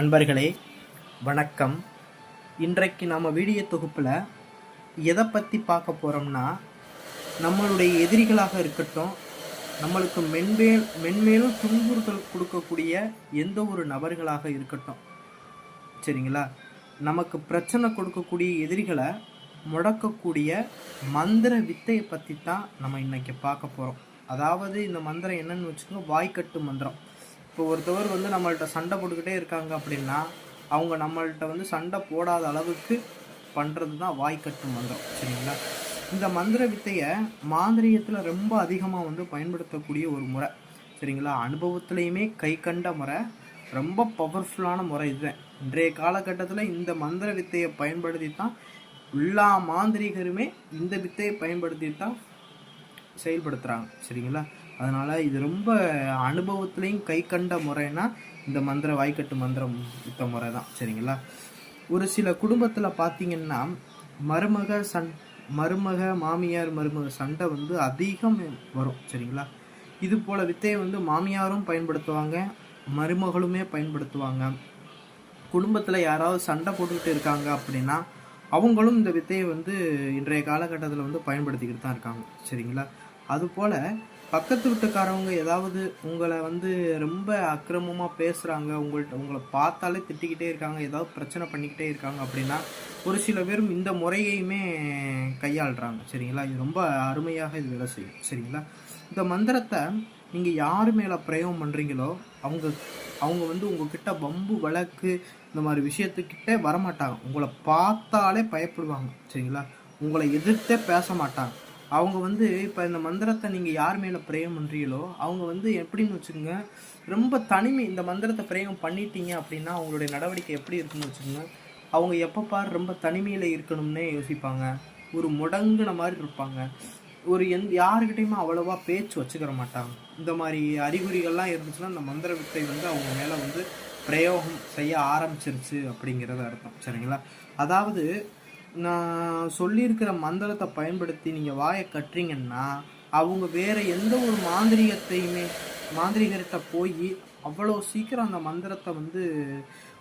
அன்பர்களே வணக்கம். இன்றைக்கு நம்ம வீடியோ தொகுப்பில் எதை பற்றி பார்க்க போகிறோம்னா நம்மளுடைய எதிரிகளாக இருக்கட்டும் நம்மளுக்கு மென்மேல் மென்மேலும் துன்புறுத்தல் கொடுக்கக்கூடிய எந்த ஒரு நபர்களாக இருக்கட்டும். சரிங்களா? நமக்கு பிரச்சனை கொடுக்கக்கூடிய எதிரிகளை முடக்கக்கூடிய மந்திர வித்தையை பற்றி தான் நம்ம இன்றைக்கி பார்க்க போகிறோம் அதாவது இந்த மந்திரம் என்னன்னு வச்சுக்கோங்க வாய்க்கட்டு மந்திரம். இப்போ ஒருத்தவர் வந்து நம்மள்ட்ட சண்டை போட்டுக்கிட்டே இருக்காங்க அப்படின்னா அவங்க நம்மள்ட்ட வந்து சண்டை போடாத அளவுக்கு பண்ணுறது தான் வாய்க்கட்டு மந்திரம் சரிங்களா? இந்த மந்திர வித்தையை மாந்திரியத்தில் ரொம்ப அதிகமாக வந்து பயன்படுத்தக்கூடிய ஒரு முறை சரிங்களா? அனுபவத்துலேயுமே கை கண்ட முறை ரொம்ப பவர்ஃபுல்லான முறை இதுதான். இன்றைய காலகட்டத்தில் இந்த மந்திர வித்தையை பயன்படுத்தி தான் எல்லா மாந்திரிகருமே இந்த வித்தையை பயன்படுத்தி தான் செயல்படுத்துகிறாங்க சரிங்களா? அதனால் இது ரொம்ப அனுபவத்துலேயும் கை கண்ட முறைன்னா இந்த மந்திர வாய்க்கட்டு மந்திரம் யுத்த முறை தான் சரிங்களா? ஒரு சில குடும்பத்தில் பார்த்தீங்கன்னா மருமக சண் மருமக மாமியார் மருமக சண்டை வந்து அதிகம் வரும். சரிங்களா? இது போல் வித்தையை வந்து மாமியாரும் பயன்படுத்துவாங்க மருமகளுமே பயன்படுத்துவாங்க. குடும்பத்தில் யாராவது சண்டை போட்டுக்கிட்டு இருக்காங்க அப்படின்னா அவங்களும் இந்த வித்தையை வந்து இன்றைய காலகட்டத்தில் வந்து பயன்படுத்திக்கிட்டு தான் இருக்காங்க. சரிங்களா? அதுபோல் பக்கத்து வீட்டுக்காரவங்க ஏதாவது உங்களை வந்து ரொம்ப அக்கிரமமாக பேசுகிறாங்க உங்கள்கிட்ட உங்களை பார்த்தாலே திட்டிக்கிட்டே இருக்காங்க ஏதாவது பிரச்சனை பண்ணிக்கிட்டே இருக்காங்க அப்படின்னா ஒரு சில பேரும் இந்த முறையையுமே கையாளுறாங்க. சரிங்களா? இது ரொம்ப அருமையாக இது வேலை செய்யும். சரிங்களா? இந்த மந்திரத்தை நீங்கள் யார் மேலே பிரயோகம் பண்ணுறீங்களோ அவங்க அவங்க வந்து உங்ககிட்ட வம்பு வழக்கு இந்த மாதிரி விஷயத்துக்கிட்டே வரமாட்டாங்க. உங்களை பார்த்தாலே பயப்படுவாங்க. சரிங்களா? உங்களை எதிர்த்தே பேச மாட்டாங்க. அவங்க வந்து இப்போ இந்த மந்திரத்தை நீங்கள் யார் மேலே பிரேயம் பண்ணுறீங்களோ அவங்க வந்து எப்படின்னு வச்சுக்கோங்க ரொம்ப தனிமை இந்த மந்திரத்தை பிரேயம் பண்ணிட்டீங்க அப்படின்னா அவங்களுடைய நடவடிக்கை எப்படி இருக்குன்னு வச்சுக்கோங்க அவங்க எப்போ பார் ரொம்ப தனிமையில் இருக்கணும்னே யோசிப்பாங்க. ஒரு முடங்குன மாதிரி இருப்பாங்க. ஒரு எந் யாருக்கிட்டையுமே அவ்வளோவா பேச்சு வச்சுக்கிற மாட்டாங்க. இந்த மாதிரி அறிகுறிகள்லாம் இருந்துச்சுன்னா இந்த மந்திர வித்தை வந்து அவங்க மேலே வந்து பிரயோகம் செய்ய ஆரம்பிச்சிருச்சு அப்படிங்கிறத அர்த்தம். சரிங்களா? அதாவது நான் சொல்லியிருக்கிற மந்திரத்தை பயன்படுத்தி நீங்கள் வாயை கட்டுறீங்கன்னா அவங்க வேறு எந்த ஒரு மாந்திரிகத்தையுமே மாந்திரிகர்கிட்ட போய் அவ்வளோ சீக்கிரம் அந்த மந்திரத்தை வந்து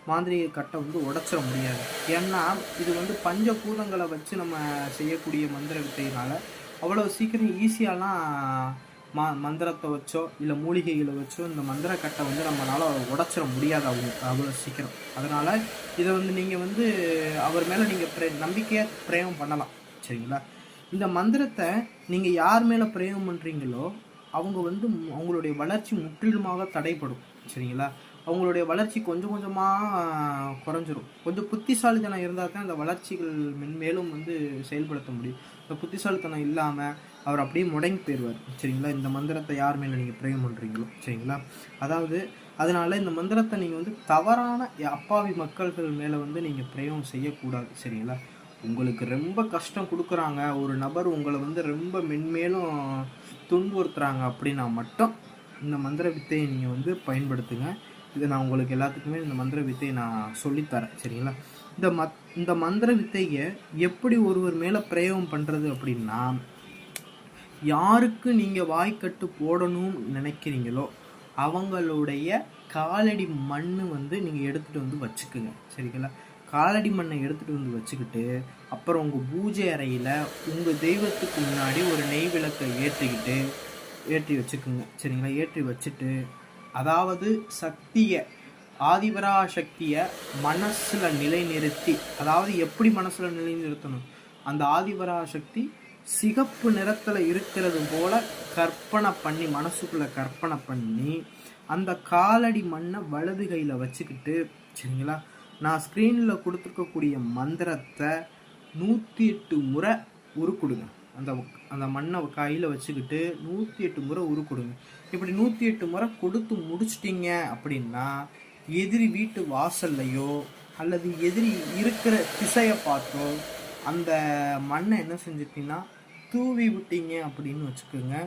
மாந்திரிக கட்டை வந்து உடச்சிட முடியாது. ஏன்னா இது வந்து பஞ்சபூதங்களை வச்சு நம்ம செய்யக்கூடிய மந்திர வித்தையினால அவ்வளோ சீக்கிரம் ஈஸியாலாம் மா மந்திரத்தை வச்சோ இல்லை மூலிகைகளை வச்சோ இந்த மந்திர கட்டை வந்து நம்மளால் உடச்சிட முடியாது அவங்க அவ்வளோ சீக்கிரம். அதனால் இதை வந்து நீங்கள் வந்து அவர் மேலே நீங்கள் ப்ரே நம்பிக்கையாக பிரேமம் பண்ணலாம். சரிங்களா? இந்த மந்திரத்தை நீங்கள் யார் மேலே பிரேமம் பண்ணுறீங்களோ அவங்க வந்து அவங்களுடைய வளர்ச்சி முற்றிலுமாக தடைப்படும் சரிங்களா? அவங்களுடைய வளர்ச்சி கொஞ்சம் கொஞ்சமாக குறைஞ்சிரும். கொஞ்சம் புத்திசாலித்தனம் இருந்தால் தான் அந்த வளர்ச்சிகள் மென்மேலும் வந்து செயல்படுத்த முடியும். இந்த புத்திசாலித்தனம் இல்லாமல் அவர் அப்படியே முடங்கி போயிடுவார். சரிங்களா? இந்த மந்திரத்தை யார் மேலே நீங்கள் பிரேம் பண்ணுறீங்களோ சரிங்களா? அதாவது அதனால இந்த மந்திரத்தை நீங்கள் வந்து தவறான அப்பாவி மக்கள்கள் மேலே வந்து நீங்கள் பிரயோகம் செய்யக்கூடாது. சரிங்களா? உங்களுக்கு ரொம்ப கஷ்டம் கொடுக்குறாங்க. ஒரு நபர் உங்களை வந்து ரொம்ப மென்மேலும் துன்புறுத்துறாங்க அப்படின்னா மட்டும் இந்த மந்திர வித்தையை நீங்கள் வந்து பயன்படுத்துங்க. இதை நான் உங்களுக்கு எல்லாத்துக்குமே இந்த மந்திர வித்தையை நான் சொல்லித்தரேன். சரிங்களா? இந்த மத் இந்த மந்திர வித்தையை எப்படி ஒருவர் மேலே பிரயோகம் பண்ணுறது அப்படின்னா யாருக்கு நீங்கள் வாய்க்கட்டு போடணும்னு நினைக்கிறீங்களோ அவங்களுடைய காலடி மண் வந்து நீங்கள் எடுத்துகிட்டு வந்து வச்சுக்குங்க. சரிங்களா? காலடி மண்ணை எடுத்துகிட்டு வந்து வச்சுக்கிட்டு அப்புறம் உங்கள் பூஜை அறையில் உங்கள் தெய்வத்துக்கு முன்னாடி ஒரு நெய் விளக்கை ஏற்றிக்கிட்டு ஏற்றி வச்சுக்குங்க. சரிங்களா? ஏற்றி வச்சுட்டு அதாவது சக்தியை ஆதிபரா சக்தியை மனசில் நிலைநிறுத்தி அதாவது எப்படி மனசில் நிலைநிறுத்தணும்? அந்த ஆதிபரா சக்தி சிகப்பு நிறத்தில் இருக்கிறது போல கற்பனை பண்ணி மனசுக்குள்ளே கற்பனை பண்ணி அந்த காலடி மண்ணை வலது கையில் வச்சுக்கிட்டு சரிங்களா? நான் ஸ்க்ரீனில் கொடுத்துருக்கக்கூடிய மந்திரத்தை நூற்றி எட்டு முறை உருக்குடுங்க. அந்த அந்த மண்ணை கையில் வச்சுக்கிட்டு நூற்றி எட்டு முறை உருக்குடுங்க. இப்படி நூற்றி எட்டு முறை கொடுத்து முடிச்சிட்டிங்க அப்படின்னா எதிரி வீட்டு வாசல்லையோ அல்லது எதிரி இருக்கிற திசையை பார்த்தோ அந்த மண்ணை என்ன செஞ்சிட்டீங்கன்னா தூவி விட்டீங்க அப்படின்னு வச்சுக்கோங்க.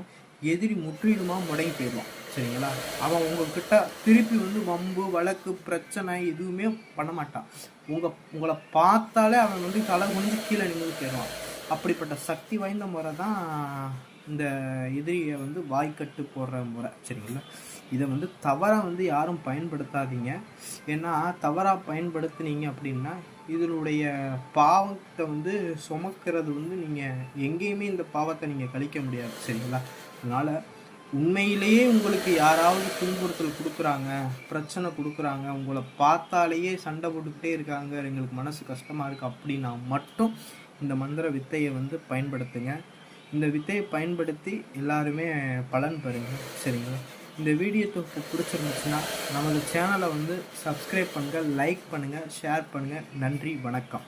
எதிரி முற்றிலுமாக முடங்கி போயிடுவான். சரிங்களா? அவன் உங்ககிட்ட திருப்பி வந்து வம்பு வழக்கு பிரச்சனை எதுவுமே பண்ண மாட்டான். உங்கள் உங்களை பார்த்தாலே அவன் வந்து தலை குனிஞ்சு கீழே நின்று போயிடுவான். அப்படிப்பட்ட சக்தி வாய்ந்த முறை தான் இந்த எதிரியை வந்து வாய்க்கட்டு போடுற முறை சரிங்களா? இதை வந்து தவறாக வந்து யாரும் பயன்படுத்தாதீங்க. ஏன்னா தவறாக பயன்படுத்துனீங்க அப்படின்னா இதனுடைய பாவத்தை வந்து சுமக்கிறது வந்து நீங்கள் எங்கேயுமே இந்த பாவத்தை நீங்கள் கழிக்க முடியாது சரிங்களா? அதனால் உண்மையிலேயே உங்களுக்கு யாராவது துன்புறுத்தல் கொடுக்குறாங்க பிரச்சனை கொடுக்குறாங்க உங்களை பார்த்தாலேயே சண்டை போட்டுக்கிட்டே இருக்காங்க எங்களுக்கு மனசு கஷ்டமாக இருக்குது அப்படின்னா மட்டும் இந்த மந்திர வித்தையை வந்து பயன்படுத்துங்க. இந்த வித்தையை பயன்படுத்தி எல்லாருமே பலன் பெறுங்க. சரிங்களா? இந்த வீடியோ தொகுப்பு பிடிச்சிருந்துச்சுன்னா நமது சேனலை வந்து சப்ஸ்கிரைப் பண்ணுங்கள் லைக் பண்ணுங்கள் ஷேர் பண்ணுங்கள் நன்றி வணக்கம்.